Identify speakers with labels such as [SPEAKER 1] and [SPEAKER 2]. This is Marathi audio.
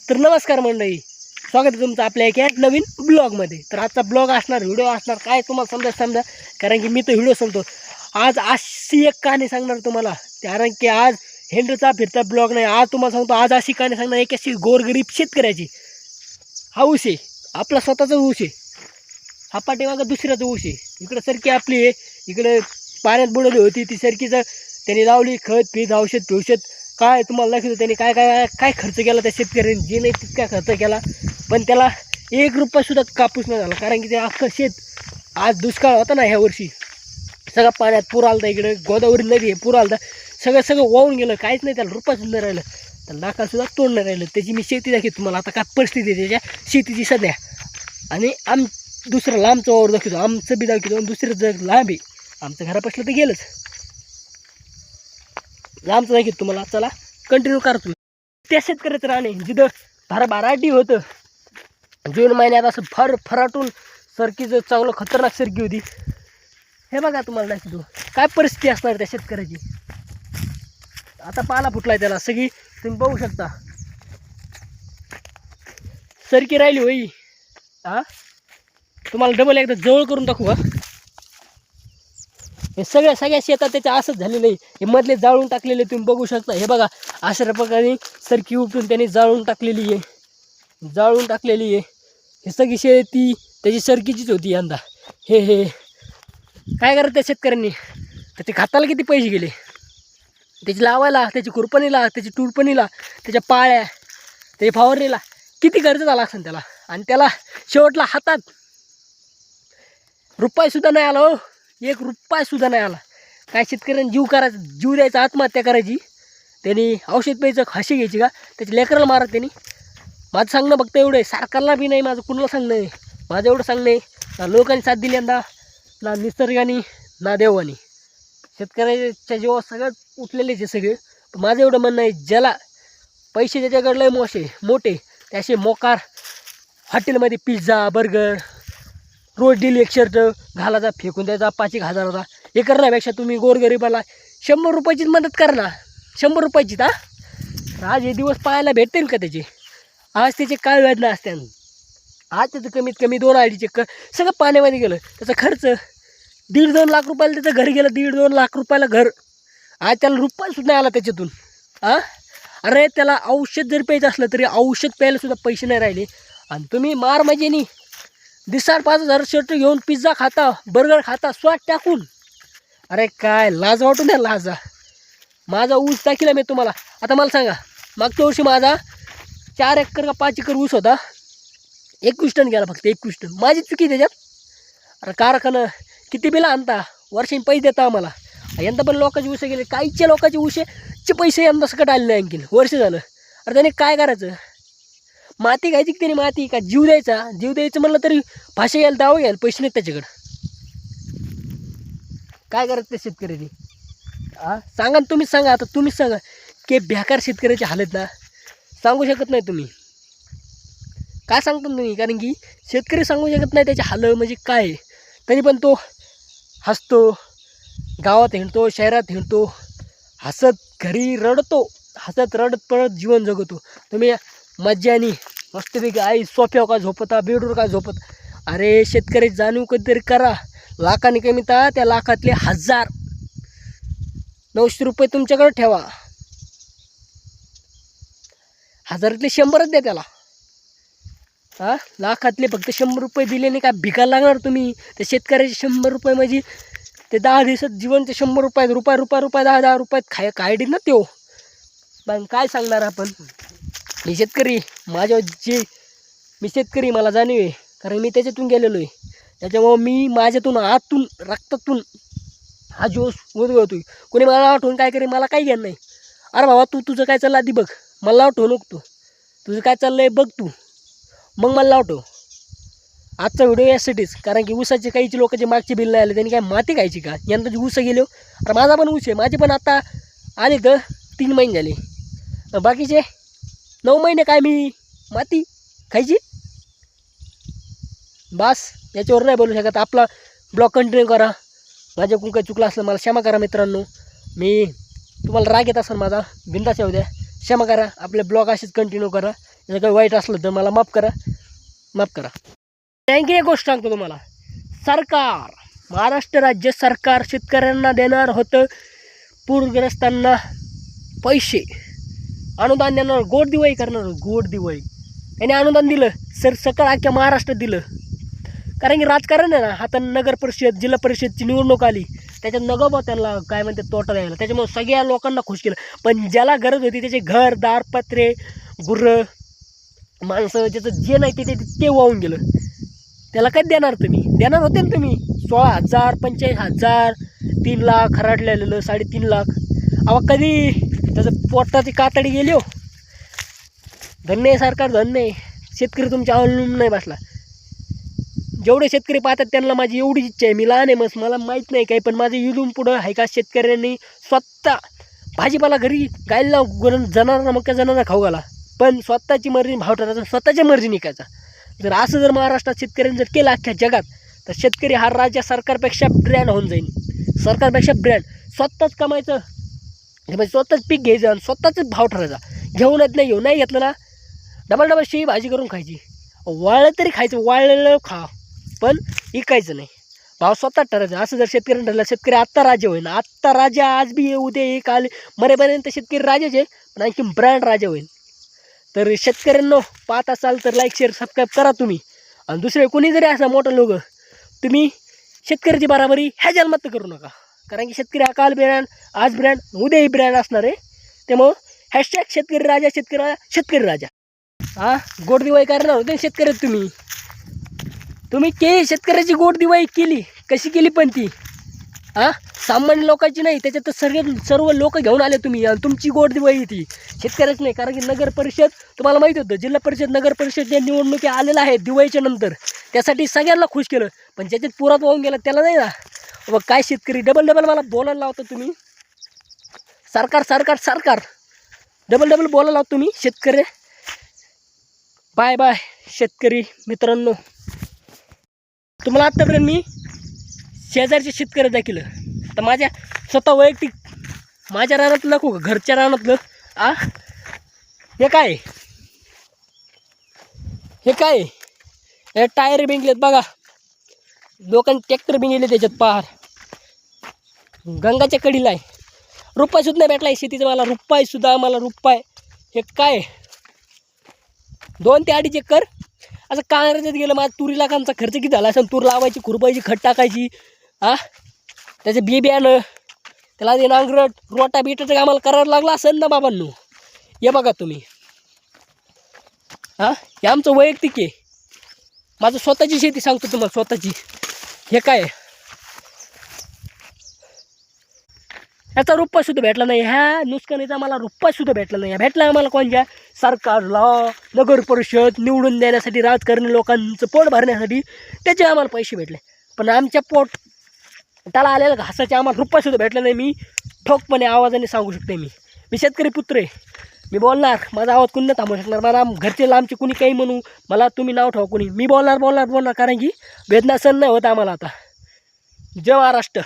[SPEAKER 1] तर नमस्कार मंडळी. स्वागत आहे तुमचं आपल्या एका नवीन ब्लॉगमध्ये. तर आजचा ब्लॉग असणार व्हिडिओ असणार काय तुम्हाला समजा समजा कारण की मी तो व्हिडिओ सांगतो. आज अशी एक कहाणी सांगणार तुम्हाला. कारण की आज हेंडचा फिरता ब्लॉग नाही. आज तुम्हाला सांगतो आज अशी कहाणी सांगणार एक अशी गोरगरीब शेतकऱ्याची. हा ऊस आहे. आपला स्वतःचा ऊस आहे. हा पाठीमागा दुसऱ्याचा ऊस आहे. इकडं सरकी आपली आहे. इकडे पाण्यात बुडवली होती. ती सरकीचं त्यांनी लावली. खत पीत औषध पिवषध. काय तुम्हाला लक्षात त्यांनी? काय काय काय खर्च केला त्या शेतकऱ्यांनी? जे नाही तितका खर्च केला. पण त्याला एक रुपयासुद्धा कापूस नाही झाला. कारण की ते अख्खं शेत आज दुष्काळ होता ना ह्या वर्षी. सगळं पाण्यात पूर आलता इकडे. गोदावरी नदी आहे पूर आलता. सगळं सगळं वाहून गेलं. काहीच नाही त्याला रुपयाच नाही राहिलं. तर लाखासुद्धा तोंड नाही राहिलं. त्याची मी शेती दाखवतो तुम्हाला. आता काय परिस्थिती आहे त्याच्या? शेतीची सध्या. आणि आम दुसरं लांबचं वावर दाखवतो. आमचं बी दाखवतो. आणि दुसरं जग लांब आहे. आमचं घरापासलं तर गेलंच. लांबच नाही घेत तुम्हाला. चला कंटिन्यू करा तुम्ही. त्या शेतकऱ्याचं राणे जिथं भरा भराटी होतं. जून महिन्यात असं फर फराटून सरकीचं चांगलं खतरनाक सरकी होती. हे बघा तुम्हाला नाही तू. काय परिस्थिती असणार त्या शेतकऱ्याची? आता पाला फुटलाय त्याला. सगळी तुम्ही बघू शकता. सरकी राहिली होई. हा तुम्हाला डबल एकदा जवळ करून दाखवू हा हे सगळ्या सगळ्या शेतात त्याच्या असंच झालेलं आहे. हे मधले जाळून टाकलेले तुम्ही बघू शकता. हे बघा अशा प्रकारे सरकी उपटून त्यांनी जाळून टाकलेली आहे. जाळून टाकलेली आहे. हे सगळी शेती त्याची सरकीचीच होती यंदा. हे हे काय करत त्या शेतकऱ्यांनी? त्याच्या खाताला किती पैसे गेले? त्याची लावायला त्याची कुरपणीला त्याची टुरपणीला त्याच्या पाळ्या त्याच्या फवारणीला किती खर्च झाला असेल त्याला? आणि त्याला शेवटला हातात रुपयासुद्धा नाही आला हो. एक रुपयासुद्धा नाही आला. काय शेतकऱ्यांनी जीव करायचा जीव द्यायचा आत्महत्या करायची. त्यांनी औषध प्यायचं फाशी घ्यायची का? त्याची लेकराला मारत त्यांनी. माझं सांगणं फक्त एवढं आहे सरकारला बी नाही माझं कुणाला सांगणं आहे? माझं एवढं सांगणं आहे ना लोकांनी साथ दिली यंदा ना निसर्गाने ना देवानी. शेतकऱ्याच्या जीवा सगळ्यात उठलेलेच आहे सगळे. पण माझं एवढं म्हणणं आहे ज्याला पैसे ज्याच्याकडलं मोशे मोठे मोठे त्याचे मोकार हॉटेलमध्ये पिझ्झा बर्गर रोज डेली एक शर्ट घालायचा फेकून द्यायचा पाच एक हजाराचा हे करण्यापेक्षा तुम्ही गोरगरिबाला शंभर रुपयाचीच मदत करा ना. शंभर रुपयाचीच हा? आज हे दिवस पाहायला भेटतील का त्याचे? आज त्याचे काय वेदना असते आज त्याचं कमीत कमी दोन अडीचे क सगळं पाण्यामध्ये गेलं. त्याचा खर्च दीड दोन लाख रुपयाला त्याचं घर गेलं दीड दोन लाख रुपयाला घर. आज त्याला रुपयासुद्धा नाही आला त्याच्यातून. आ अरे त्याला औषध जरी प्यायचं असलं तरी औषध प्यायलासुद्धा पैसे नाही राहिले. आणि तुम्ही मार मजेनी. दिसार पाच हजार शर्ट घेऊन पिझ्झा खाता बर्गर खाता स्वाद टाकून. अरे काय लाज वाटून द्या लाजा. माझा ऊस दाखिला मी तुम्हाला. आता मला सांगा मागच्या वर्षी माझा चार एकर का पाच एकर ऊस होता. एकवीस टन गेला फक्त एकवीस टन. माझी चुकी त्याच्यात. अरे कारखाना किती बिला आणता? वर्षाने पैसे देता आम्हाला. यंदा पण लोकांचे उसे गेले. काहीच्या लोकांचे ऊसचे पैसे यंदा सकट आले नाही आणखीन. वर्ष झालं. अरे त्याने काय करायचं? माती घ्यायची की त्याने माती? का जीव द्यायचा? जीव द्यायचं म्हणलं तरी भाषा घ्यायला दावा घ्यायला पैसे नाहीत त्याच्याकडं. काय करत ते शेतकऱ्याने? सांगा ना तुम्हीच सांगा आता तुम्हीच सांगा. की बेकार शेतकऱ्याची हालत ना. सांगू शकत नाही तुम्ही. काय सांगता तुम्ही कारण की शेतकरी सांगू शकत नाही त्याची हालत म्हणजे काय. आहे. तरी पण तो हसतो गावात हिंडतो शहरात हिंडतो हसत घरी रडतो. हसत रडत पडत जीवन जगतो. तुम्ही मज्जानी. मस्तपैकी आई सोप्यावर हो का झोपता बेडवर का झोपत. अरे शेतकरी जाणीव कधीतरी करा. लाखाने कमी तर त्या लाखातले हजार. नऊशे रुपये तुमच्याकडे ठेवा. हजारातले शंभरच द्या त्याला. हा लाखातले फक्त शंभर रुपये दिले नाही का? भिकायला लागणार तुम्ही. ते शेतकऱ्याचे शंभर रुपये म्हणजे ते दहा दिवसात जीवनचे शंभर रुपयात रुपये रुपये रुपये दहा दहा रुपयात खाय काय ना त्यो. पण काय सांगणार आपण? मी शेतकरी माझ्या जे मी शेतकरी मला जाणीव आहे. कारण मी त्याच्यातून गेलेलो आहे. त्याच्यामुळं मी माझ्यातून आतून रक्तातून हा जोश उदगळतोय कोणी मला आठवून काय करे मला काही घेणं नाही. अरे बाबा तू तुझं काय चाललं आधी बघ. मला आठवू नको तू. तुझं काय चाललं आहे बघ तू. मग मला लावतो आजचा व्हिडिओ यासाठीच. कारण की ऊसाचे काहीचे जे मागचे बिल नाही आले त्यांनी काय माती खायची का? यंदाची ऊस गेलो हो. अरे माझा पण ऊस आहे. माझे पण आता आले तर तीन महिने झाले. बाकीचे? नऊ महिने काय मी माती खायची? बास याच्यावर नाही बोलू शकत. आपला ब्लॉग कंटिन्यू करा. माझ्याकडून काही चुकलं असलं मला क्षमा करा मित्रांनो. मी तुम्हाला राग येत असेल माझा बिंदास येऊ द्या. क्षमा करा. आपले ब्लॉग असेच कंटिन्यू करा. जर काही वाईट असलं तर मला माफ करा. माफ करा. आणखी एक गोष्ट सांगतो तुम्हाला. सरकार महाराष्ट्र राज्य सरकार शेतकऱ्यांना देणार होतं. पूरग्रस्तांना पैसे. अनुदान देणार गोड दिवाळी करणार गोड दिवाळी. याने अनुदान दिलं सर सकळ अख्ख्या महाराष्ट्रात दिलं. कारण की राजकारण आहे ना आता नगर परिषद जिल्हा परिषदची निवडणूक आली. त्याच्यात नको बा त्यांना काय म्हणते तोटा द्यायला त्याच्यामुळे सगळ्या लोकांना खुश केलं. पण ज्याला गरज होती त्याचे घर दार पत्रे गुर्रं माणसं ज्याचं जे नाही ते ते ते वाहून गेलं. त्याला काय देणार तुम्ही? देणार होते ना तुम्ही? सोळा हजार पंचेचाळीस हजार तीन लाख खराटलेलं साडेतीन लाख. अहो कधी त्याचं पोटाची कातडी गेली हो. धन्य आहे सरकार धन्य आहे. शेतकरी तुमच्या अवलंबून नाही बसला. जेवढे शेतकरी पाहतात त्यांना माझी एवढीच इच्छा आहे. मी लहान आहे मस्त. मला माहीत नाही काही पण माझं इथून पुढं आहे का शेतकऱ्यांनी स्वतः भाजीपाला घरी गायला गुरण जनावरांना मग जनावरांना खाऊ घाला. पण स्वतःची मर्जी भाव ठरायचा स्वतःच्या मर्जी निघायचा. जर असं जर महाराष्ट्रात शेतकऱ्यांनी जर केलं अख्ख्या जगात तर शेतकरी हा राज्य सरकारपेक्षा ब्रँड होऊन जाईल सरकारपेक्षा ब्रँड. स्वतःच कमायचं. म्हणजे स्वतःच पीक घ्यायचं आणि स्वतःच भाव ठरायचा. घेऊन येत नाही घेऊ नाही घेतलं ना डबल डबल शेळी भाजी करून खायची. वाळलं तरी खायचं वाळलेलं खा पण विकायचं नाही. भाव स्वतः ठरायचं. असं जर शेतकऱ्यांनी ठरलं शेतकरी आत्ता राजा होईल आत्ता राजा आज बी उद्या दे एक आले. मरेपर्यंत शेतकरी राजाच आहे पण आणखी ब्रँड राजा होईल. तर शेतकऱ्यांनो पाहत असाल तर लाईक शेअर सबस्क्राईब करा तुम्ही. आणि दुसरे कोणी जरी असा मोठं लोक तुम्ही शेतकऱ्याची बराबरी ह्या जन्मात करू नका. कारण की शेतकरी हा काल ब्रँड आज ब्रँड उद्याही ब्रँड असणार आहे. त्यामुळं हॅशटॅग शेतकरी राजा शेतकरी राजा शेतकरी राजा. हा? गोड दिवाळी करणार होते शेतकऱ्यात शेतकरी तुम्ही. तुम्ही के शेतकऱ्याची गोड दिवाळी केली कशी केली पण ती? हां? सामान्य लोकांची नाही त्याच्यात तर सर्व सर्व लोक घेऊन आले तुम्ही आणि तुमची गोड दिवाळी ती. शेतकऱ्याच नाही कारण की नगर परिषद तुम्हाला माहिती होतं जिल्हा परिषद नगर परिषद ज्या निवडणुकी आलेल्या आहेत दिवाळीच्या नंतर त्यासाठी सगळ्यांना खुश केलं पण ज्याच्यात पुरात वाहून गेला त्याला नाही ना. व काय शेतकरी? डबल डबल मला बोलायला लावता तुम्ही. सरकार सरकार सरकार. डबल डबल बोलायला लावता तुम्ही शेतकरी. बाय बाय शेतकरी मित्रांनो. तुम्हाला आत्तापर्यंत मी शेजारचे शेतकरी दाखिलं तर माझ्या स्वतः वैयक्तिक माझ्या रानातलं नको घरच्या रानातलं आ? हे काय? हे काय? हे टायर बिंकलेत बघा. लोकांनी ट्रॅक्टर बिंगले त्याच्यात पार गंगाच्या कडीला आहे. रुपायसुद्धा नाही भेटला शेतीचा मला. रुपये सुद्धा मला रुपाय. हे काय दोन ते अडीच एकर. असं कांग्रेसात गेलं माझ्या तुरीला कामचा खर्च किती झाला? असं तूर लावायची खुरपायची खत टाकायची. हा त्याचं बी बियाणं त्याला ते नांगरट रोटा बिटाचं आम्हाला करायला लागलं असेल ना बाबांनो? हे बघा तुम्ही. हां हे आमचं वैयक्तिक आहे. माझं स्वतःची शेती सांगतो तुम्हाला स्वतःची. हे काय? याचा ह्याचा रुपया सुद्धा भेटला नाही. ह्या नुकसानीचा मला रुपया सुद्धा भेटला नाही. भेटला आम्हाला कोणत्या सरकारला नगर परिषद निवडून देण्यासाठी राजकारणी लोकांचं पोट भरण्यासाठी. त्याचे आम्हाला पैसे भेटले. पण आमच्या पोट त्याला आलेल्या घासाचे आम्हाला रुपया सुद्धा भेटला नाही. मी ठोकपणे आवाजाने सांगू शकते मी. मी शेतकरी पुत्र आहे. मी बोलणार माझा आवाज कुणी नाही थांबू शकणार. मला आम- घरचे लांबचे कुणी काही म्हणू मला तुम्ही नाव ठेवा कुणी. मी बोलणार बोलणार बोलणार. कारण की वेदना सण नाही होत आम्हाला आता. जय महाराष्ट्र.